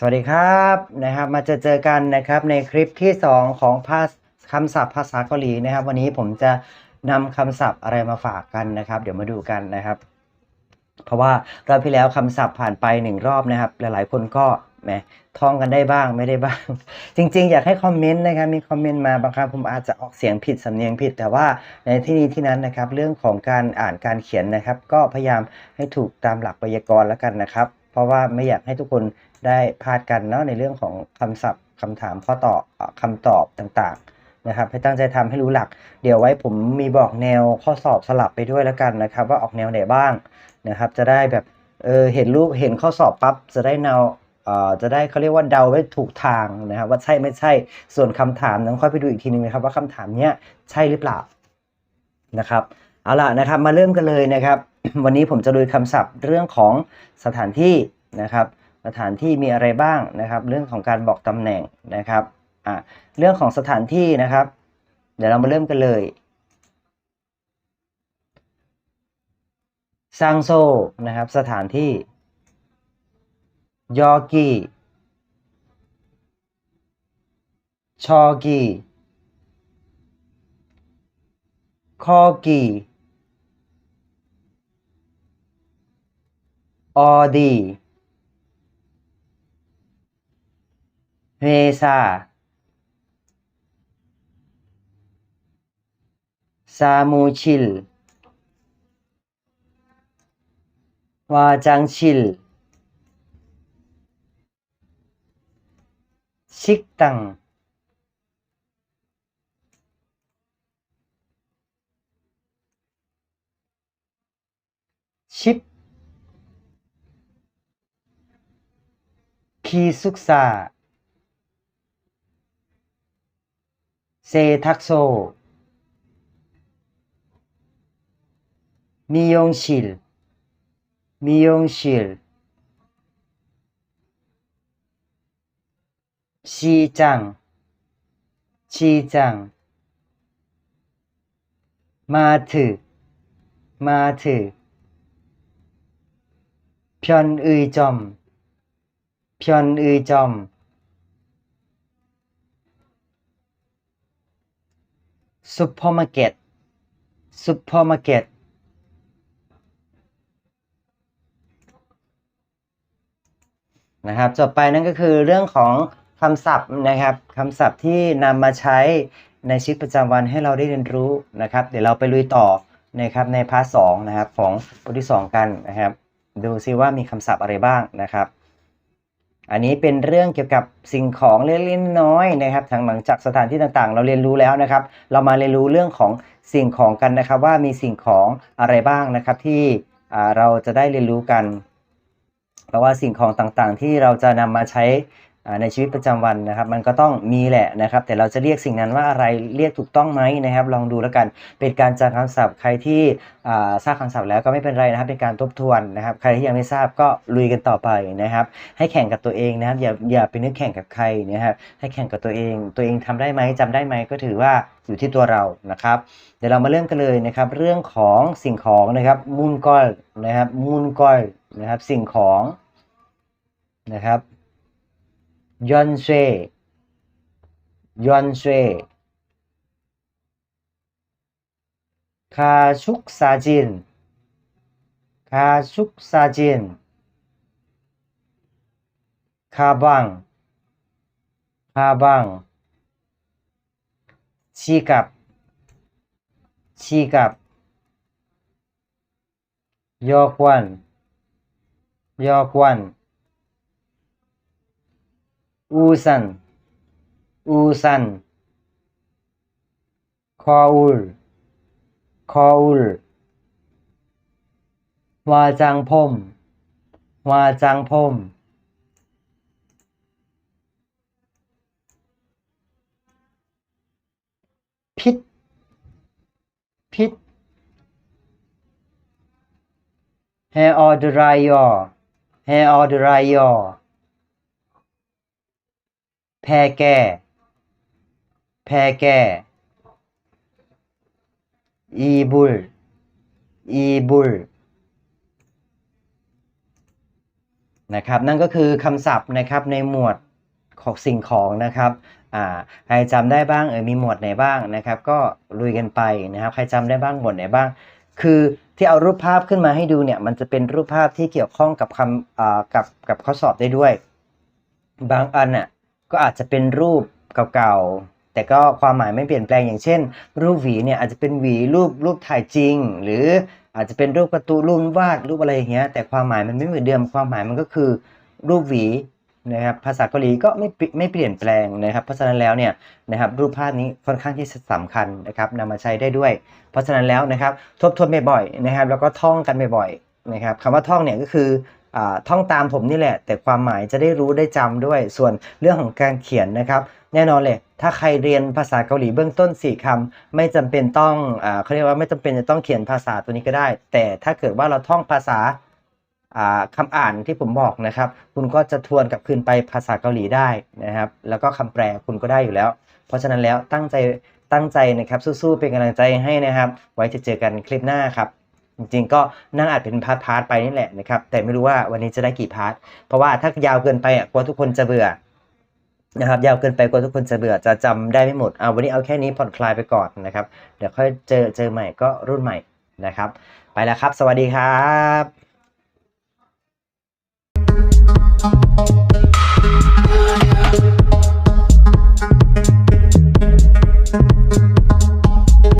สวัสดีครับนะครับ มาเจอเจอกันนะครับในคลิปที่ 2 ของภาษคำศัพท์ภาษาเกาหลีนะครับ วันนี้ผมจะนำคำศัพท์อะไรมาฝากกันนะครับ เดี๋ยวมาดูกันนะครับ เพราะว่ารอบที่แล้วคำศัพท์ผ่านไปหนึ่งรอบนะครับ หลายๆ คนก็แหมท่องกันได้บ้างไม่ได้บ้าง จริง ๆ อยากให้คอมเมนต์นะครับมีคอมเมนต์มาบางครั้งผมอาจจะออกเสียงผิดสำเนียงผิด แต่ว่าในที่นี้ที่นั้นนะครับ เรื่องของการอ่านการเขียนนะครับ ก็พยายามให้ถูกตามหลักไวยากรณ์แล้วกันนะครับ เพราะว่าไม่อยากให้ทุกคนได้พลาดกันเนาะในเรื่องของคำศัพท์คำถามข้อตอบเอ่อคำตอบต่างๆนะครับ ให้ตั้งใจทำให้รู้หลัก เดี๋ยวไว้ผมมีบอกแนวข้อสอบสลับไปด้วยแล้วกันนะครับ ว่าออกแนวไหนบ้างนะครับ จะได้แบบเออเห็นรูปเห็นข้อสอบปั๊บจะได้แนวเออจะได้เขาเรียกว่าเดาไว้ถูกทางนะครับว่าใช่ไม่ใช่ส่วนคำถามนั้นค่อยไปดูอีกทีนึงนะครับว่าคำถามเนี้ยใช่หรือเปล่านะครับเอาล่ะนะครับมาเริ่มกันเลยนะครับ วันนี้ผมจะลุยคำศัพท์เรื่องของสถานที่นะครับ สถานที่มีอะไรบ้างนะครับ เรื่องของการบอกตำแหน่งนะครับอะเรื่องของสถานที่นะครับ เดี๋ยวเรามาเริ่มกันเลยซังโซนะครับ สถานที่ ยอกีชอกีคอกี 어디? 회사. 사무실. 화장실. 식당. 십 기숙사. 세탁소. 미용실. 미용실. 시장. 시장. 마트. 마트. 편의점 พิอนอือจอม ซุปเปอร์มาร์เก็ต ซุปเปอร์มาร์เก็ต นะครับ จบไปนั่นก็คือเรื่องของคำศัพท์นะครับคำศัพท์ที่นำมาใช้ในชีวิตประจำวันให้เราได้เรียนรู้นะครับ เดี๋ยวเราไปลุยต่อนะครับในพาร์ทสนะครับของบทที่ 2 กันนะครับ ดูซิว่ามีคำศัพท์อะไรบ้างนะครับ อันนี้เป็นเรื่องเกี่ยวกับสิ่งของเล็กๆน้อยๆนะครับทางหลังจากสถานที่ต่างๆ เราเรียนรู้แล้วนะครับ เรามาเรียนรู้เรื่องของสิ่งของกันนะครับ ว่ามีสิ่งของอะไรบ้างนะครับ ที่เราจะได้เรียนรู้กัน เพราะว่าสิ่งของต่างๆ ที่เราจะนำมาใช้ ในชีวิตประจำวันนะครับ มันก็ต้องมีแหละนะครับ แต่เราจะเรียกสิ่งนั้นว่าอะไรเรียกถูกต้องไหมนะครับ ลองดูแล้วกันเป็นการจำคำศัพท์ใครที่ทราบคำศัพท์แล้วก็ไม่เป็นไรนะครับ เป็นการทบทวนนะครับ ใครที่ยังไม่ทราบก็ลุยกันต่อไปนะครับ ให้แข่งกับตัวเองนะครับ อย่าอย่าไปนึกแข่งกับใครนะครับให้แข่งกับตัวเอง ตัวเองทำได้ไหมจำได้ไหมก็ถือว่าอยู่ที่ตัวเรานะครับ เดี๋ยวเรามาเริ่มกันเลยนะครับ เรื่องของสิ่งของนะครับมูนกอลนะครับมูนกอลนะครับ สิ่งของนะครับ ยอนเซยอนเซคาชุกซาจินคาชุกซาจินคาบังคาบังชีกับชีกับยอควันยอควัน อูซันอูซันคออุลคออุลวาจังพมวาจังพมพิษพิษเฮออดรายอเฮออดรายอ แพร่แก้ แพร่แก้อีบุลอีบุลนะครับนั่นก็คือคำศัพท์นะครับในหมวดของสิ่งของนะครับใครจำได้บ้างเออมีหมวดไหนบ้างนะครับ ก็ลุยกันไปนะครับ ใครจำได้บ้างหมวดไหนบ้าง คือที่เอารูปภาพขึ้นมาให้ดูเนี่ยมันจะเป็นรูปภาพที่เกี่ยวข้องกับคำกับกับข้อสอบได้ด้วย บางอันน่ะ ก็อาจจะเป็นรูปเก่าๆ แต่ก็ความหมายไม่เปลี่ยนแปลงอย่างเช่น รูปหวีเนี่ยอาจจะเป็นหวีรูปรูปถ่ายจริง หรืออาจจะเป็นรูปการ์ตูนรูปวาดรูปอะไรอย่างเงี้ยแต่ความหมายมันไม่เหมือนเดิมความหมายมันก็คือรูปหวีนะครับภาษาเกาหลีก็ไม่ไม่เปลี่ยนแปลงนะครับ เพราะฉะนั้นแล้วเนี่ยนะครับรูปภาพนี้ค่อนข้างที่สำคัญนะครับนำมาใช้ได้ด้วย เพราะฉะนั้นแล้วนะครับทบทวนบ่อยๆนะครับ แล้วก็ท่องกันบ่อยๆนะครับคำว่าท่องเนี่ยก็คือ ท่องตามผมนี่แหละ แต่ความหมายจะได้รู้ได้จำด้วย ส่วนเรื่องของการเขียนนะครับ แน่นอนเลย ถ้าใครเรียนภาษาเกาหลีเบื้องต้น 4คำไม่จำเป็นต้องอเขาเรียกว่าไม่จำเป็นจะต้องเขียนภาษาตัวนี้ก็ได้ แต่ถ้าเกิดว่าเราท่องภาษาอ่าคำอ่านที่ผมบอกนะครับ คุณก็จะทวนกลับคืนไปภาษาเกาหลีได้นะครับ แล้วก็คำแปลคุณก็ได้อยู่แล้ว เพราะฉะนั้นแล้วตั้งใจตั้งใจนะครับสู้ๆเป็นกำลังใจให้นะครับ ไว้จะเจอกันคลิปหน้าครับ จริงๆ ก็นั่งอาดเป็นพาร์ทพไปนี่แหละนะครับ แต่ไม่รู้ว่าวันนี้จะได้กี่พาร์ท เพราะว่าถ้ายาวเกินไปอะกลัวทุกคนจะเบื่อนะครับ ยาวเกินไปกลัวทุกคนจะเบื่อจะจำได้ไม่หมดเอาวันนี้เอาแค่นี้ผ่อนคลายไปก่อนนะครับ เดี๋ยวค่อยเจอเจอใหม่ก็รุ่นใหม่นะครับ ไปแล้วครับ สวัสดีครับ Oh, yeah.